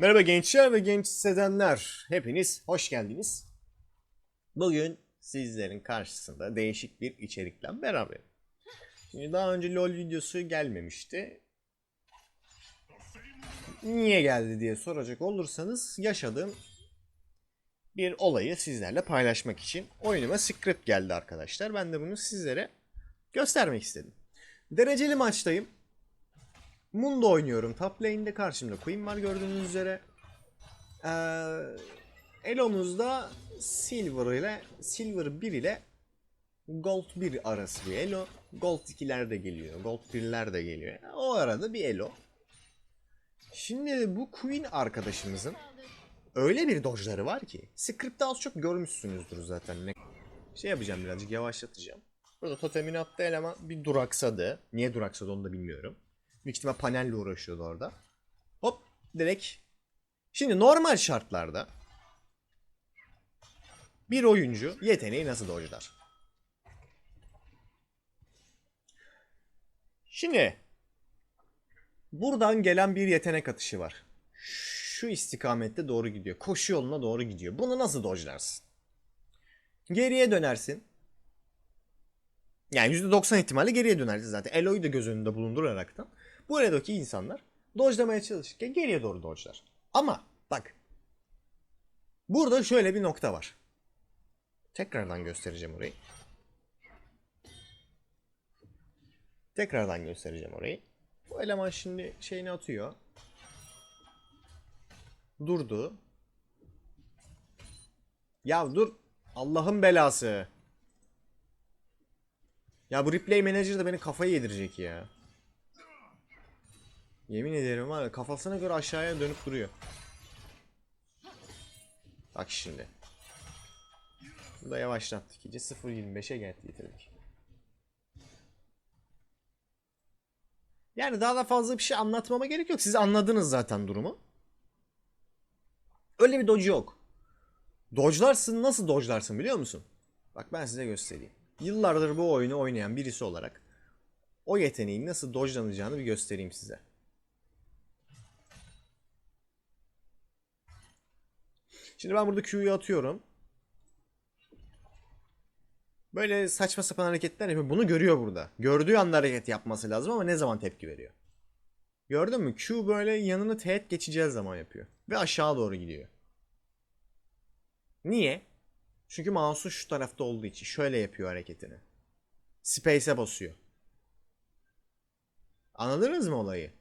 Merhaba gençler ve genç hissedenler. Hepiniz hoş geldiniz. Bugün sizlerin karşısında değişik bir içerikle beraber. Şimdi daha önce LoL videosu gelmemişti. Niye geldi diye soracak olursanız yaşadığım bir olayı sizlerle paylaşmak için oyunuma script geldi arkadaşlar. Ben de bunu sizlere göstermek istedim. Dereceli maçtayım. Mundo oynuyorum. Top lane'de karşımda Queen var gördüğünüz üzere. Ee, Elo'muzda Silver ile Silver 1 ile Gold 1 arası bir Elo. Gold 2'ler de geliyor. Gold 1'ler de geliyor. O arada bir Elo. Şimdi bu Queen arkadaşımızın öyle bir dojları var ki. Script'te az çok görmüşsünüzdür zaten. Ne- Şey yapacağım birazcık yavaşlatacağım. Burada totemini attı eleman bir duraksadı. Niye duraksadı onu da bilmiyorum. Büyük ihtimal panelle uğraşıyordu orada. Hop direkt. Şimdi normal şartlarda bir oyuncu yeteneği nasıl dojlar? Şimdi buradan gelen bir yetenek atışı var. Şu istikamette doğru gidiyor. Koşu yoluna doğru gidiyor. Bunu nasıl dojlarsın? Geriye dönersin. Yani %90 ihtimalle geriye dönersin zaten. Elo'yu da göz önünde bulunduraraktan. Bu aradaki insanlar dojlamaya çalışırken geriye doğru dojlar. Ama bak. Burada şöyle bir nokta var. Tekrardan göstereceğim orayı. Tekrardan göstereceğim orayı. Bu eleman şimdi şeyini atıyor. Durdu. Ya dur. Allah'ın belası. Ya bu replay manager de beni kafayı yedirecek ya. Yemin ederim var ya kafasına göre aşağıya dönüp duruyor. Bak şimdi. Bu da yavaşlattık iyice 0.25'e geldi getirdik. Yani daha da fazla bir şey anlatmama gerek yok. Siz anladınız zaten durumu. Öyle bir dodge yok. Dodge'larsın nasıl dodge'larsın biliyor musun? Bak ben size göstereyim. Yıllardır bu oyunu oynayan birisi olarak o yeteneğin nasıl dodge'lanacağını bir göstereyim size. Şimdi ben burada Q'yu atıyorum. Böyle saçma sapan hareketler yapıyor. Bunu görüyor burada. Gördüğü anda hareket yapması lazım ama ne zaman tepki veriyor? Gördün mü? Q böyle yanını teğet geçeceği zaman yapıyor. Ve aşağı doğru gidiyor. Niye? Çünkü mouse'u şu tarafta olduğu için şöyle yapıyor hareketini. Space'e basıyor. Anladınız mı olayı?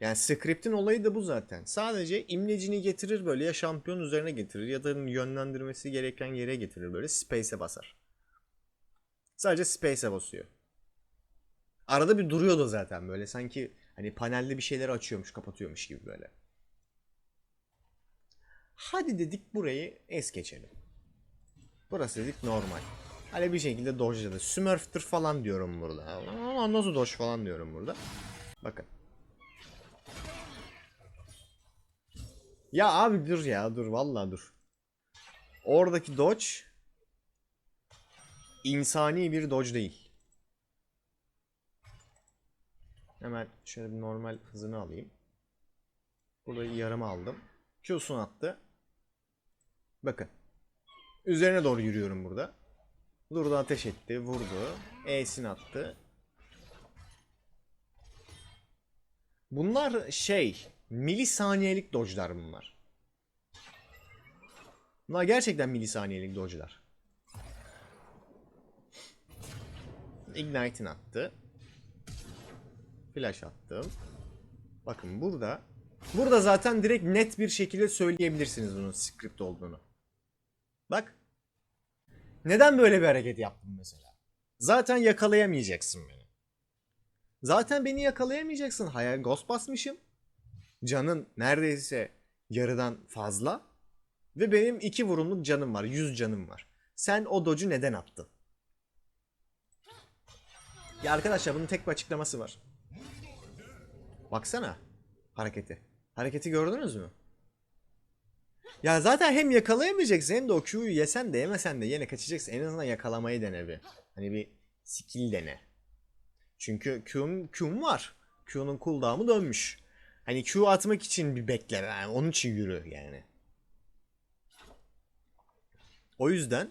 Yani script'in olayı da bu zaten. Sadece imlecini getirir böyle ya şampiyon üzerine getirir ya da yönlendirmesi gereken yere getirir böyle space'e basar. Sadece space'e basıyor. Arada bir duruyor da zaten böyle sanki hani panelde bir şeyleri açıyormuş kapatıyormuş gibi böyle. Hadi dedik burayı es geçelim. Burası dedik normal. Hani bir şekilde dodge'ladı. Smurf'tır falan diyorum burada. Ama nasıl dodge falan diyorum burada. Bakın. Ya abi dur ya dur vallahi dur. Oradaki dodge insani bir dodge değil. Hemen şöyle bir normal hızını alayım. Burada yarım aldım. Q'sunu attı. Bakın. Üzerine doğru yürüyorum burada. Durdu ateş etti, vurdu. E'sini attı. Bunlar şey, milisaniyelik dodge'lar bunlar. Bunlar gerçekten milisaniyelik dodge'lar. Ignite'ini attı. Flash attım. Bakın burada Burada zaten direkt net bir şekilde söyleyebilirsiniz bunun script olduğunu. Bak. Neden böyle bir hareket yaptım mesela? Zaten yakalayamayacaksın beni. Zaten beni yakalayamayacaksın. Hayal ghost basmışım. Canın neredeyse yarıdan fazla. Ve benim iki vurumluk canım var. 100 canım var. Sen o dodge'u neden attın? Ya arkadaşlar bunun tek bir açıklaması var. Baksana hareketi. Hareketi gördünüz mü? Ya zaten hem yakalayamayacaksın hem de o Q'yu yesen de yemesen de yine kaçacaksın. En azından yakalamayı dene bir. Hani bir skill dene. Çünkü Q'm, Q'm var. Q'nun cooldown'u dönmüş. Hani Q atmak için bir bekleme. Yani onun için yürü yani. O yüzden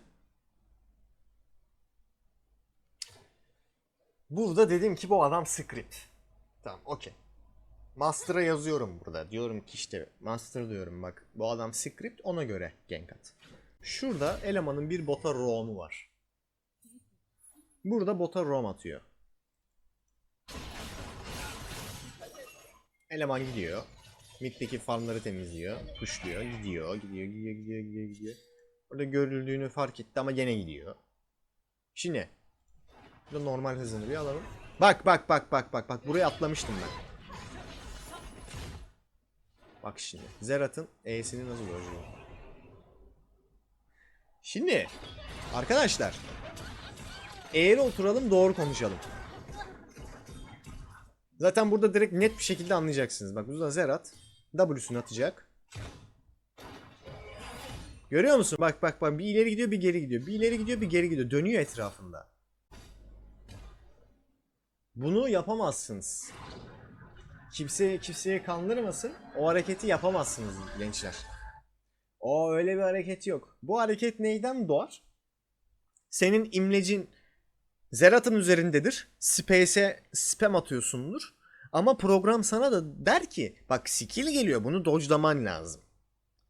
burada dedim ki bu adam script. Tamam okey. Master'a yazıyorum burada. Diyorum ki işte master diyorum bak bu adam script ona göre gank. Şurada elemanın bir bota roam'u var. Burada bota roam atıyor. Eleman gidiyor. Mid'deki farmları temizliyor. Pushluyor. Gidiyor. Gidiyor. Gidiyor. Gidiyor. Gidiyor. Gidiyor. Orada görüldüğünü fark etti ama gene gidiyor. Şimdi. Burada normal hızını bir alalım. Bak bak bak bak bak bak. Buraya atlamıştım ben. Bak şimdi. Zerat'ın E'sini nasıl bozuyor? Şimdi. Arkadaşlar. Eğri oturalım doğru konuşalım. Zaten burada direkt net bir şekilde anlayacaksınız. Bak burada Zerat W'sunu atacak. Görüyor musun? Bak bak bak bir ileri gidiyor bir geri gidiyor. Bir ileri gidiyor bir geri gidiyor. Dönüyor etrafında. Bunu yapamazsınız. Kimse kimseye kandırmasın. O hareketi yapamazsınız gençler. O öyle bir hareket yok. Bu hareket neyden doğar? Senin imlecin Zerat'ın üzerindedir. Space'e spam atıyorsundur. Ama program sana da der ki bak skill geliyor bunu dodge'laman lazım.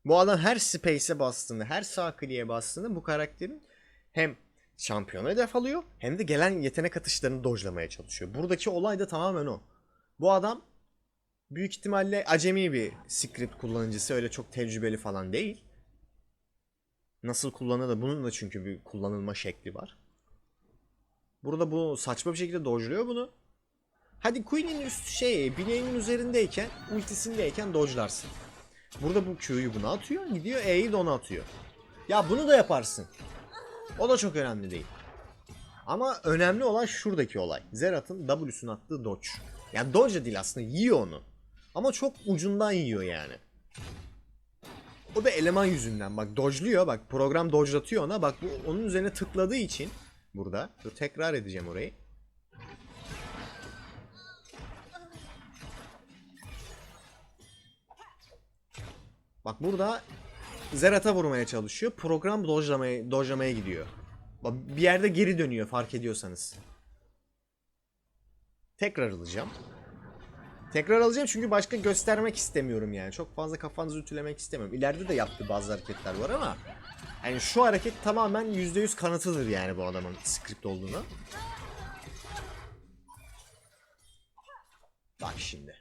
Bu adam her space'e bastığında, her sağ kliğe bastığında bu karakterin hem şampiyonu hedef alıyor hem de gelen yetenek atışlarını dodge'lamaya çalışıyor. Buradaki olay da tamamen o. Bu adam büyük ihtimalle acemi bir script kullanıcısı öyle çok tecrübeli falan değil. Nasıl kullanılır bunun da çünkü bir kullanılma şekli var. Burada bu saçma bir şekilde dojluyor bunu. Hadi Queen'in üst şey bileğinin üzerindeyken ultisindeyken dojlarsın. Burada bu Q'yu buna atıyor gidiyor E'yi de ona atıyor. Ya bunu da yaparsın. O da çok önemli değil. Ama önemli olan şuradaki olay. Zerat'ın W'sunu attığı dodge. Yani dodge de değil aslında yiyor onu. Ama çok ucundan yiyor yani. O da eleman yüzünden bak dodge'luyor bak program dodge'latıyor ona bak bu onun üzerine tıkladığı için burada. Dur tekrar edeceğim orayı. Bak burada Zerat'a vurmaya çalışıyor. Program dojlamaya, dojlamaya gidiyor. Bak bir yerde geri dönüyor fark ediyorsanız. Tekrar alacağım. Tekrar alacağım çünkü başka göstermek istemiyorum yani. Çok fazla kafanızı ütülemek istemiyorum. İleride de yaptığı bazı hareketler var ama yani şu hareket tamamen %100 kanıtıdır yani bu adamın script olduğunu. Bak şimdi.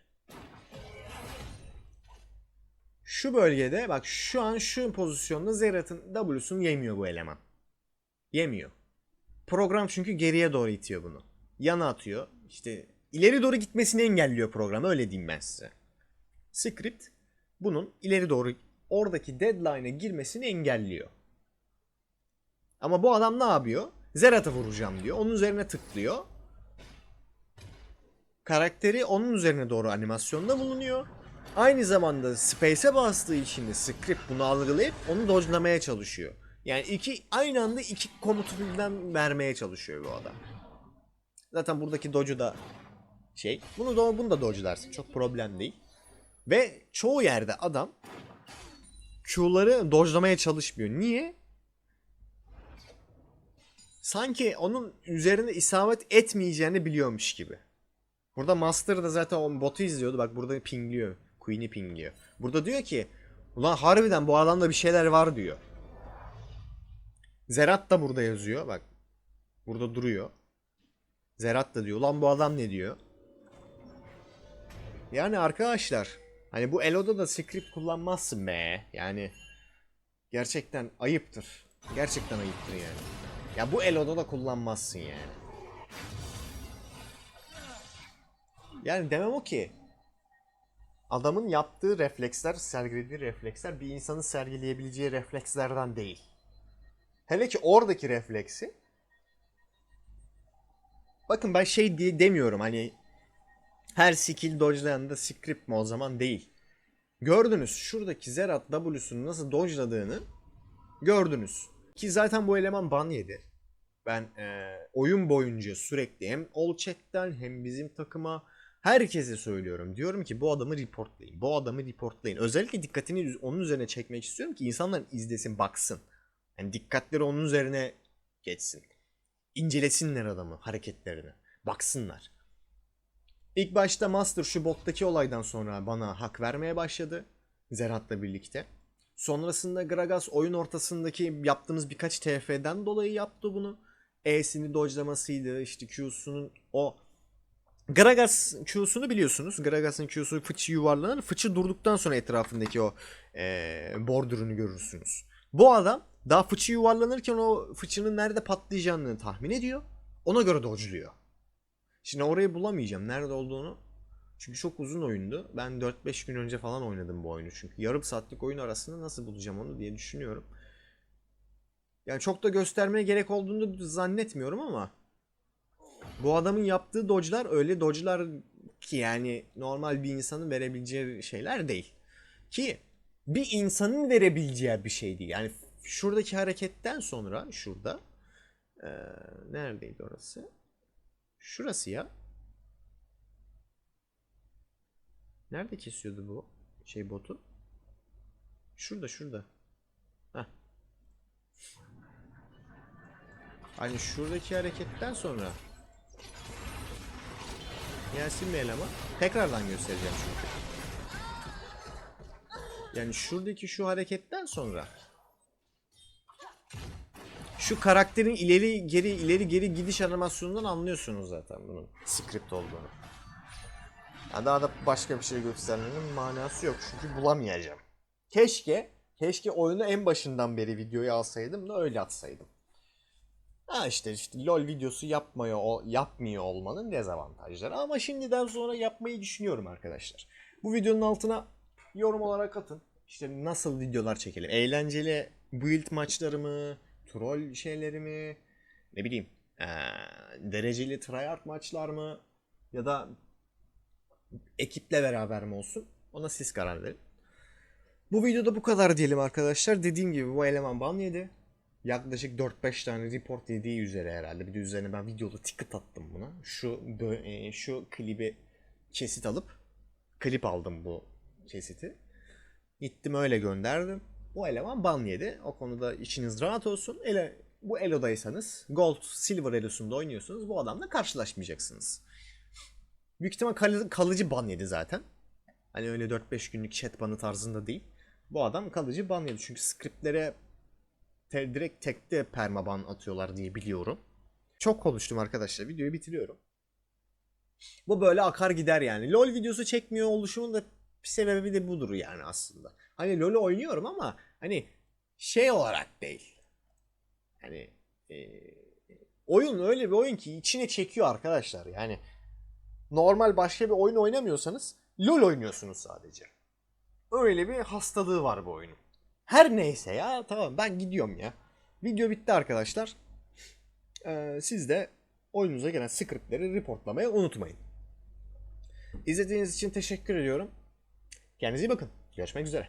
Şu bölgede bak şu an şu pozisyonda Zerat'ın W'sunu yemiyor bu eleman. Yemiyor. Program çünkü geriye doğru itiyor bunu. Yana atıyor. İşte ileri doğru gitmesini engelliyor program öyle diyeyim ben size. Script bunun ileri doğru oradaki deadline'a girmesini engelliyor. Ama bu adam ne yapıyor? Zerat'a vuracağım diyor. Onun üzerine tıklıyor. Karakteri onun üzerine doğru animasyonda bulunuyor. Aynı zamanda Space'e bastığı için de script bunu algılayıp onu dodge'lamaya çalışıyor. Yani iki aynı anda iki komutu birden vermeye çalışıyor bu adam. Zaten buradaki dodge'u da şey. Bunu da bunu da dodge'larsın. Çok problem değil. Ve çoğu yerde adam Q'ları dodge'lamaya çalışmıyor. Niye? Sanki onun üzerinde isabet etmeyeceğini biliyormuş gibi. Burada Master da zaten o botu izliyordu. Bak burada pingliyor. Queen'i pingliyor. Burada diyor ki ulan harbiden bu adamda bir şeyler var diyor. Zerat da burada yazıyor. Bak. Burada duruyor. Zerat da diyor. Ulan bu adam ne diyor? Yani arkadaşlar hani bu Elo'da da script kullanmazsın be. Yani gerçekten ayıptır. Gerçekten ayıptır yani. Ya bu Elo'da da kullanmazsın yani. Yani demem o ki adamın yaptığı refleksler, sergilediği refleksler bir insanın sergileyebileceği reflekslerden değil. Hele ki oradaki refleksi Bakın ben şey diye demiyorum hani her skill dodge'layan da script mi o zaman değil. Gördünüz şuradaki Zerat W'sunu nasıl dodge'ladığını gördünüz. Ki zaten bu eleman ban yedi. Ben e, oyun boyunca sürekli hem all chat'ten hem bizim takıma Herkese söylüyorum. Diyorum ki bu adamı reportlayın. Bu adamı reportlayın. Özellikle dikkatini onun üzerine çekmek istiyorum ki insanlar izlesin, baksın. Yani dikkatleri onun üzerine geçsin. İncelesinler adamı, hareketlerini. Baksınlar. İlk başta Master şu bottaki olaydan sonra bana hak vermeye başladı. Zerat'la birlikte. Sonrasında Gragas oyun ortasındaki yaptığımız birkaç TF'den dolayı yaptı bunu. E'sini dodge'lamasıydı. işte Q'sunun o Gragas Q'sunu biliyorsunuz. Gragas'ın Q'su fıçı yuvarlanır. Fıçı durduktan sonra etrafındaki o eee bordürünü görürsünüz. Bu adam daha fıçı yuvarlanırken o fıçının nerede patlayacağını tahmin ediyor. Ona göre dodge'luyor. Şimdi orayı bulamayacağım. Nerede olduğunu. Çünkü çok uzun oyundu. Ben 4-5 gün önce falan oynadım bu oyunu. Çünkü yarım saatlik oyun arasında nasıl bulacağım onu diye düşünüyorum. Yani çok da göstermeye gerek olduğunu zannetmiyorum ama bu adamın yaptığı dodge'lar öyle dodge'lar ki yani normal bir insanın verebileceği şeyler değil. Ki bir insanın verebileceği bir şey değil. Yani şuradaki hareketten sonra şurada eee, neredeydi orası? Şurası ya. Nerede kesiyordu bu şey botu? Şurada şurada. Heh. Hani şuradaki hareketten sonra Gelsin bir eleman. Tekrardan göstereceğim çünkü. Yani şuradaki şu hareketten sonra şu karakterin ileri geri ileri geri gidiş animasyonundan anlıyorsunuz zaten bunun script olduğunu. Ya daha da başka bir şey göstermenin manası yok çünkü bulamayacağım. Keşke keşke oyunu en başından beri videoyu alsaydım da öyle atsaydım. Ha işte işte LoL videosu yapmıyor o yapmıyor olmanın dezavantajları ama şimdiden sonra yapmayı düşünüyorum arkadaşlar. Bu videonun altına yorum olarak atın. İşte nasıl videolar çekelim? Eğlenceli build maçları mı? Troll şeyleri mi? Ne bileyim. eee, dereceli tryhard maçlar mı? Ya da ekiple beraber mi olsun? Ona siz karar verin. Bu videoda bu kadar diyelim arkadaşlar. Dediğim gibi bu eleman ban yedi. Yaklaşık 4-5 tane report yediği üzere herhalde. Bir de üzerine ben videoda ticket attım buna. Şu e, şu klibi kesit alıp klip aldım bu kesiti. Gittim öyle gönderdim. Bu eleman ban yedi. O konuda içiniz rahat olsun. Ele, bu Elo'daysanız Gold, Silver Elo'sunda oynuyorsunuz. Bu adamla karşılaşmayacaksınız. Büyük ihtimal kalı- kalıcı ban yedi zaten. Hani öyle 4-5 günlük chat banı tarzında değil. Bu adam kalıcı ban yedi. Çünkü skriptlere te- direkt tekte permaban atıyorlar diye biliyorum. Çok konuştum arkadaşlar. Videoyu bitiriyorum. Bu böyle akar gider yani. LoL videosu çekmiyor oluşumun da sebebi de budur yani aslında. Hani LoL'ü oynuyorum ama hani şey olarak değil. Hani e, oyun öyle bir oyun ki içine çekiyor arkadaşlar. Yani normal başka bir oyun oynamıyorsanız LoL oynuyorsunuz sadece. Öyle bir hastalığı var bu oyunun. Her neyse ya tamam ben gidiyorum ya. Video bitti arkadaşlar. Ee, siz de oyununuza gelen scriptleri reportlamayı unutmayın. İzlediğiniz için teşekkür ediyorum. Kendinize iyi bakın. Görüşmek üzere.